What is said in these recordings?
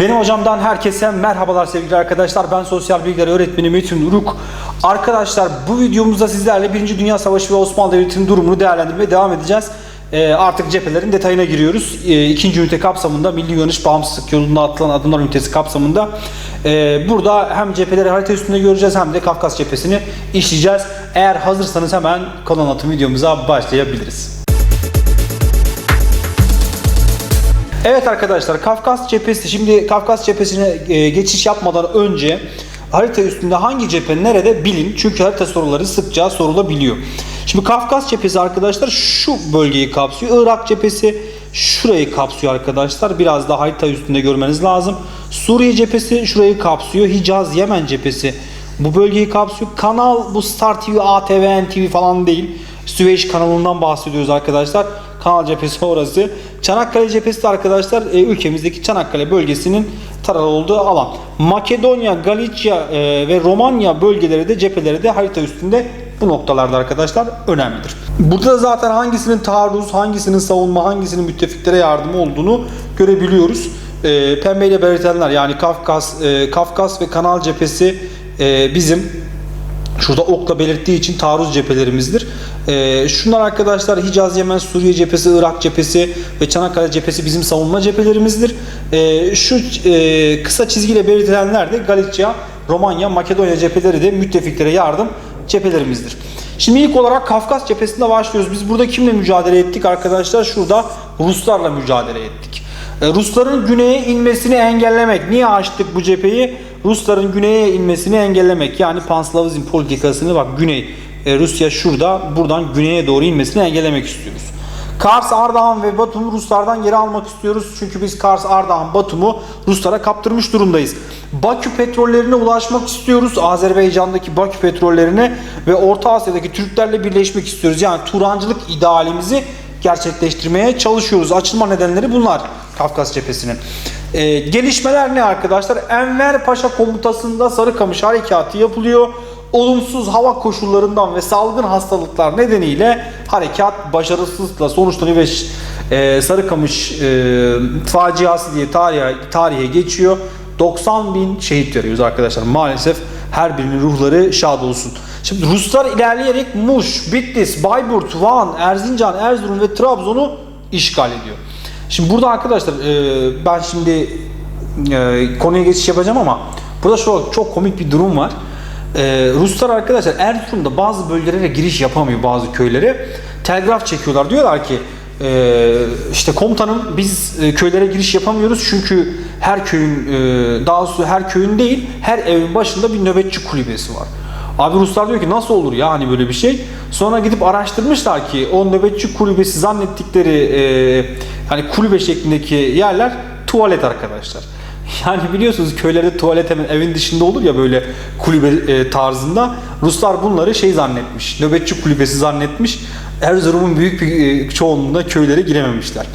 Benim hocamdan herkese merhabalar sevgili arkadaşlar. Ben sosyal bilgiler öğretmeni Metin Uruk. Arkadaşlar bu videomuzda sizlerle 1. Dünya Savaşı ve Osmanlı Devleti'nin durumunu değerlendirmeye devam edeceğiz. Ee, artık cephelerin detayına giriyoruz. Ee, ikinci ünite kapsamında Milli Uyanış Bağımsızlık yolunda atılan adımlar ünitesi kapsamında ee, burada hem cepheleri harita üstünde göreceğiz hem de Kafkas cephesini işleyeceğiz. Eğer hazırsanız hemen konu anlatım videomuza başlayabiliriz. Evet arkadaşlar Kafkas cephesi şimdi Kafkas cephesine e, geçiş yapmadan önce harita üstünde hangi cephe nerede bilin. Çünkü harita soruları sıkça sorulabiliyor. Şimdi Kafkas cephesi arkadaşlar şu bölgeyi kapsıyor. Irak cephesi şurayı kapsıyor arkadaşlar. Biraz daha harita üstünde görmeniz lazım. Suriye cephesi şurayı kapsıyor. Hicaz Yemen cephesi bu bölgeyi kapsıyor. Kanal bu Star TV, ATV, NTV falan değil. Süveyş kanalından bahsediyoruz arkadaşlar. Kanal cephesi orası. Çanakkale cephesi de arkadaşlar e, ülkemizdeki Çanakkale bölgesinin taralı olduğu alan. Makedonya, Galicia e, ve Romanya bölgeleri de cepheleri de harita üstünde bu noktalarda arkadaşlar önemlidir. Burada da zaten hangisinin taarruz, hangisinin savunma, hangisinin müttefiklere yardım olduğunu görebiliyoruz. E, pembeyle belirtilenler yani Kafkas, e, Kafkas ve Kanal cephesi e, bizim Şurada okla belirttiği için taarruz cephelerimizdir. Ee, şunlar arkadaşlar Hicaz, Yemen, Suriye cephesi, Irak cephesi ve Çanakkale cephesi bizim savunma cephelerimizdir. Ee, şu e, kısa çizgiyle belirtilenler de Galicia, Romanya, Makedonya cepheleri de müttefiklere yardım cephelerimizdir. Şimdi ilk olarak Kafkas cephesinde başlıyoruz. Biz burada kimle mücadele ettik arkadaşlar? Şurada Ruslarla mücadele ettik. Ee, Rusların güneye inmesini engellemek. Niye açtık bu cepheyi? Rusların güneye inmesini engellemek. Yani Panslavizm politikasını bak güney e, Rusya şurada buradan güneye doğru inmesini engellemek istiyoruz. Kars, Ardahan ve Batum'u Ruslardan geri almak istiyoruz. Çünkü biz Kars, Ardahan, Batum'u Ruslara kaptırmış durumdayız. Bakü petrollerine ulaşmak istiyoruz. Azerbaycan'daki Bakü petrollerine ve Orta Asya'daki Türklerle birleşmek istiyoruz. Yani Turancılık idealimizi gerçekleştirmeye çalışıyoruz. Açılma nedenleri bunlar Kafkas cephesinin. Ee, gelişmeler ne arkadaşlar? Enver Paşa komutasında Sarıkamış harekatı yapılıyor. Olumsuz hava koşullarından ve salgın hastalıklar nedeniyle harekat başarısızlıkla sonuçlanıyor ve e, Sarıkamış e, faciası diye tarihe, tarihe geçiyor. 90 bin şehit veriyoruz arkadaşlar. Maalesef her birinin ruhları şad olsun. Şimdi Ruslar ilerleyerek Muş, Bitlis, Bayburt, Van, Erzincan, Erzurum ve Trabzon'u işgal ediyor. Şimdi burada arkadaşlar e, ben şimdi e, konuya geçiş yapacağım ama burada şu çok komik bir durum var. E, Ruslar arkadaşlar Erzurum'da bazı bölgelere giriş yapamıyor bazı köylere. Telgraf çekiyorlar. Diyorlar ki e, işte komutanım biz e, köylere giriş yapamıyoruz çünkü her köyün e, daha doğrusu her köyün değil her evin başında bir nöbetçi kulübesi var. Abi Ruslar diyor ki nasıl olur ya hani böyle bir şey. Sonra gidip araştırmışlar ki o nöbetçi kulübesi zannettikleri e, hani kulübe şeklindeki yerler tuvalet arkadaşlar. Yani biliyorsunuz köylerde tuvalet hemen evin dışında olur ya böyle kulübe e, tarzında. Ruslar bunları şey zannetmiş. Nöbetçi kulübesi zannetmiş. Erzurum'un büyük bir e, çoğunluğunda köylere girememişler.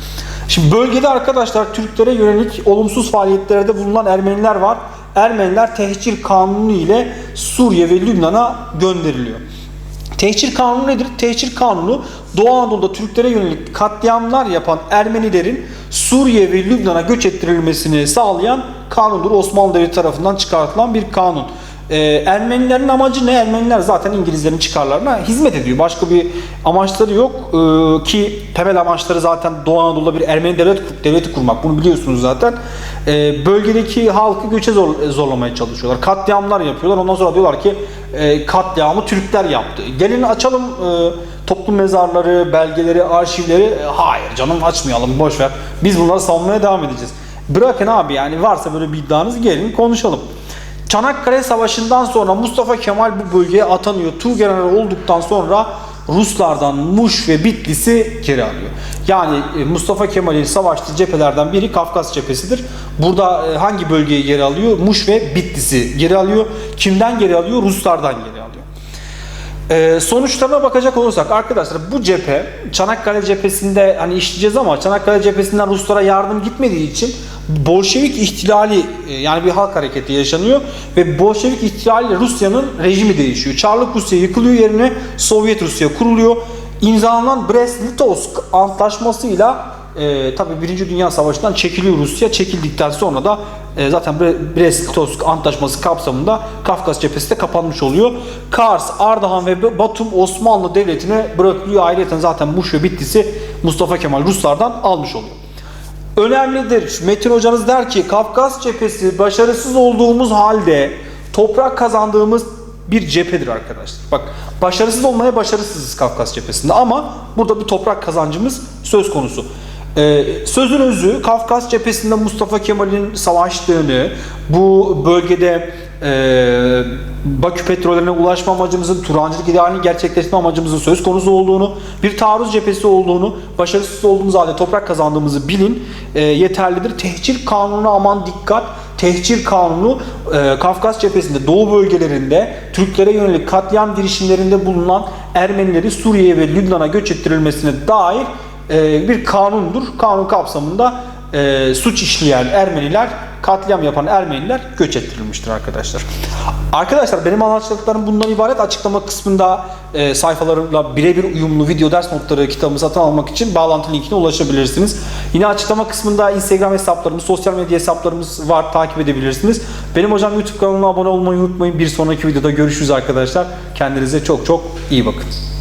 Şimdi bölgede arkadaşlar Türklere yönelik olumsuz faaliyetlerde bulunan Ermeniler var. Ermeniler tehcir kanunu ile Suriye ve Lübnan'a gönderiliyor. Tehcir kanunu nedir? Tehcir kanunu Doğu Anadolu'da Türklere yönelik katliamlar yapan Ermenilerin Suriye ve Lübnan'a göç ettirilmesini sağlayan kanundur. Osmanlı Devleti tarafından çıkartılan bir kanun. Ee, Ermenilerin amacı ne? Ermeniler zaten İngilizlerin çıkarlarına hizmet ediyor. Başka bir amaçları yok ee, ki temel amaçları zaten Doğu Anadolu'da bir Ermeni devlet devleti kurmak. Bunu biliyorsunuz zaten. Ee, bölgedeki halkı göçe zor, zorlamaya çalışıyorlar. Katliamlar yapıyorlar. Ondan sonra diyorlar ki e, katliamı Türkler yaptı. Gelin açalım e, toplum mezarları, belgeleri, arşivleri. E, hayır canım açmayalım boş ver. Biz bunları savunmaya devam edeceğiz. Bırakın abi yani varsa böyle bir iddianız gelin konuşalım. Çanakkale Savaşı'ndan sonra Mustafa Kemal bu bölgeye atanıyor. Tuğgeneral olduktan sonra Ruslardan Muş ve Bitlis'i geri alıyor. Yani e, Mustafa Kemal'in savaştığı cephelerden biri Kafkas cephesidir. Burada e, hangi bölgeyi geri alıyor? Muş ve Bitlis'i geri alıyor. Kimden geri alıyor? Ruslardan geri alıyor. Ee, sonuçlarına bakacak olursak arkadaşlar bu cephe Çanakkale cephesinde hani işleyeceğiz ama Çanakkale cephesinden Ruslara yardım gitmediği için Bolşevik ihtilali e, yani bir halk hareketi yaşanıyor ve Bolşevik ihtilaliyle Rusya'nın rejimi değişiyor. Çarlık Rusya yıkılıyor yerine Sovyet Rusya kuruluyor. İmzalanan Brest-Litovsk antlaşmasıyla e, tabii Birinci Dünya Savaşı'ndan çekiliyor Rusya. Çekildikten sonra da e, zaten Bre- Brest-Litovsk Antlaşması kapsamında Kafkas cephesi de kapanmış oluyor. Kars, Ardahan ve Batum Osmanlı Devleti'ne bırakılıyor. Ayrıca zaten Muş ve Bitlis'i Mustafa Kemal Ruslardan almış oluyor. Önemlidir. Metin hocanız der ki Kafkas cephesi başarısız olduğumuz halde toprak kazandığımız bir cephedir arkadaşlar. Bak başarısız olmaya başarısızız Kafkas cephesinde ama burada bir toprak kazancımız söz konusu. Ee, sözün özü Kafkas cephesinde Mustafa Kemal'in savaştığını, bu bölgede e, Bakü petrollerine ulaşma amacımızın, Turancılık idealini gerçekleştirme amacımızın söz konusu olduğunu, bir taarruz cephesi olduğunu, başarısız olduğumuz halde toprak kazandığımızı bilin e, yeterlidir. Tehcir kanunu aman dikkat. Tehcir kanunu e, Kafkas cephesinde Doğu bölgelerinde Türklere yönelik katliam girişimlerinde bulunan Ermenileri Suriye'ye ve Lübnan'a göç ettirilmesine dair e, bir kanundur. Kanun kapsamında e, suç işleyen Ermeniler, katliam yapan Ermeniler göç ettirilmiştir arkadaşlar. Arkadaşlar benim anlatacaklarım bundan ibaret. Açıklama kısmında e, sayfalarımla birebir uyumlu video ders notları kitabımı satın almak için bağlantı linkine ulaşabilirsiniz. Yine açıklama kısmında Instagram hesaplarımız, sosyal medya hesaplarımız var. Takip edebilirsiniz. Benim hocam YouTube kanalına abone olmayı unutmayın. Bir sonraki videoda görüşürüz arkadaşlar. Kendinize çok çok iyi bakın.